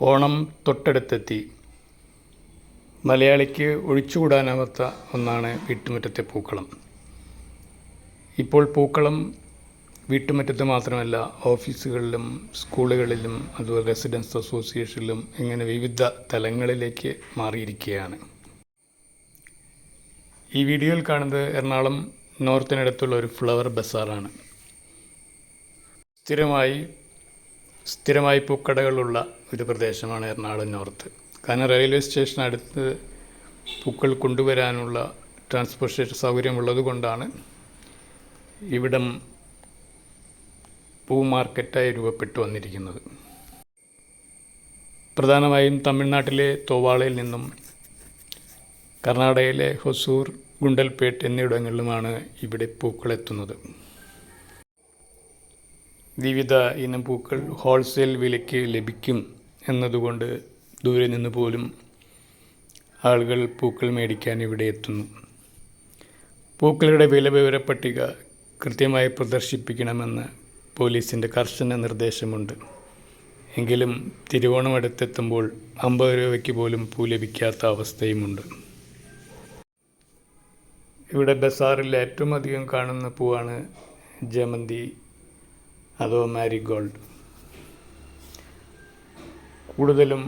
ഓണം തൊട്ടടുത്തെത്തി. മലയാളിക്ക് ഒഴിച്ചുകൂടാനാവാത്ത ഒന്നാണ് വീട്ടുമുറ്റത്തെ പൂക്കളം. ഇപ്പോൾ പൂക്കളം വീട്ടുമുറ്റത്ത് മാത്രമല്ല ഓഫീസുകളിലും സ്കൂളുകളിലും അതുപോലെ റെസിഡൻസ് അസോസിയേഷനിലും ഇങ്ങനെ വിവിധ തലങ്ങളിലേക്ക് മാറിയിരിക്കുകയാണ്. ഈ വീഡിയോയിൽ കാണുന്നത് എറണാകുളം നോർത്തിനടുത്തുള്ള ഒരു ഫ്ലവർ ബസാറാണ്. സ്ഥിരമായി സ്ഥിരമായി പൂക്കടകളുള്ള ഒരു പ്രദേശമാണ് എറണാകുളം നോർത്ത്. കാരണം റെയിൽവേ സ്റ്റേഷൻ അടുത്ത് പൂക്കൾ കൊണ്ടുവരാനുള്ള ട്രാൻസ്പോർട്ടേഷൻ സൗകര്യമുള്ളത് കൊണ്ടാണ് ഇവിടം പൂ മാർക്കറ്റായി രൂപപ്പെട്ടു വന്നിരിക്കുന്നത്. പ്രധാനമായും തമിഴ്നാട്ടിലെ തോവാളയിൽ നിന്നും കർണാടകയിലെ ഹൊസൂർ ഗുണ്ടൽപേട്ട് എന്നിവിടങ്ങളിലുമാണ് ഇവിടെ പൂക്കൾ എത്തുന്നത് വിവിധ ഇനം പൂക്കൾ ഹോൾസെയിൽ വിലയ്ക്ക് ലഭിക്കും എന്നതുകൊണ്ട് ദൂരെ നിന്ന് പോലും ആളുകൾ പൂക്കൾ മേടിക്കാൻ ഇവിടെ എത്തുന്നു. പൂക്കളുടെ വില വിവര പട്ടിക കൃത്യമായി പ്രദർശിപ്പിക്കണമെന്ന് പോലീസിന്റെ കർശന നിർദ്ദേശമുണ്ട്. എങ്കിലും തിരുവോണം അടുത്തെത്തുമ്പോൾ അമ്പത് രൂപയ്ക്ക് പോലും പൂ ലഭിക്കാത്ത അവസ്ഥയുമുണ്ട്. ഇവിടെ ബസാറിൽ ഏറ്റവും അധികം കാണുന്ന പൂവാണ് ജമന്തി. അഥവാ മാരിഗോൾഡ് കൂടുതലും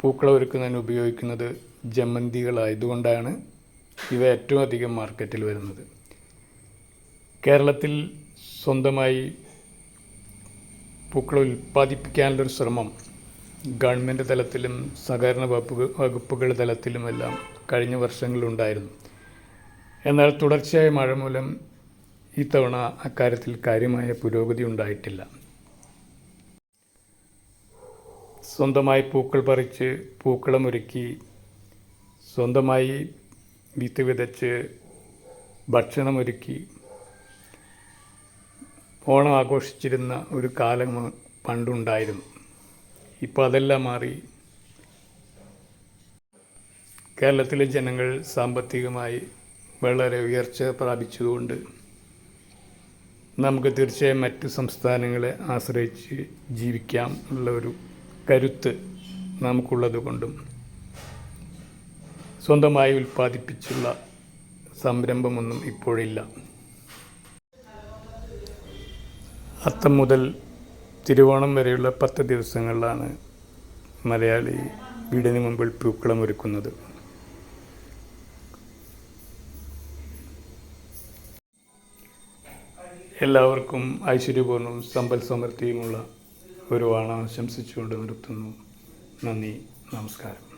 പൂക്കളം ഒരുക്കുന്നതിന് ഉപയോഗിക്കുന്നത് ജമന്തികളായതുകൊണ്ടാണ് ഇവ ഏറ്റവും അധികം മാർക്കറ്റിൽ വരുന്നത്. കേരളത്തിൽ സ്വന്തമായി പൂക്കൾ ഉൽപ്പാദിപ്പിക്കാനുള്ളൊരു ശ്രമം ഗവൺമെന്റ് തലത്തിലും സഹകരണ വകുപ്പ് വകുപ്പുകൾ തലത്തിലുമെല്ലാം കഴിഞ്ഞ വർഷങ്ങളിലുണ്ടായിരുന്നു. എന്നാൽ തുടർച്ചയായ മഴ മൂലം ഇത്തവണ അക്കാര്യത്തിൽ കാര്യമായ പുരോഗതി ഉണ്ടായിട്ടില്ല. സ്വന്തമായി പൂക്കൾ പറിച്ച് പൂക്കളമൊരുക്കി സ്വന്തമായി വിത്ത് വിതച്ച് ഭക്ഷണമൊരുക്കി ഓണം ആഘോഷിച്ചിരുന്ന ഒരു കാലം പണ്ടുണ്ടായിരുന്നു. ഇപ്പോൾ അതെല്ലാം മാറി. കേരളത്തിലെ ജനങ്ങൾ സാമ്പത്തികമായി വളരെ ഉയർച്ച പ്രാപിച്ചതുകൊണ്ട് നമുക്ക് തീർച്ചയായും മറ്റ് സംസ്ഥാനങ്ങളെ ആശ്രയിച്ച് ജീവിക്കാം ഉള്ള ഒരു കരുത്ത് നമുക്കുള്ളത് കൊണ്ടും സ്വന്തമായി ഉൽപ്പാദിപ്പിച്ചുള്ള സംരംഭമൊന്നും ഇപ്പോഴില്ല. അത്തം മുതൽ തിരുവോണം വരെയുള്ള പത്ത് ദിവസങ്ങളിലാണ് മലയാളി വീടിന് മുമ്പിൽ പൂക്കളം ഒരുക്കുന്നത്. എല്ലാവർക്കും ഐശ്വര്യപൂർണവും സമ്പൽ സമൃദ്ധിയുമുള്ള ഒരു ഓണം ആശംസിച്ചുകൊണ്ട് നിർത്തുന്നു. നന്ദി നമസ്കാരം.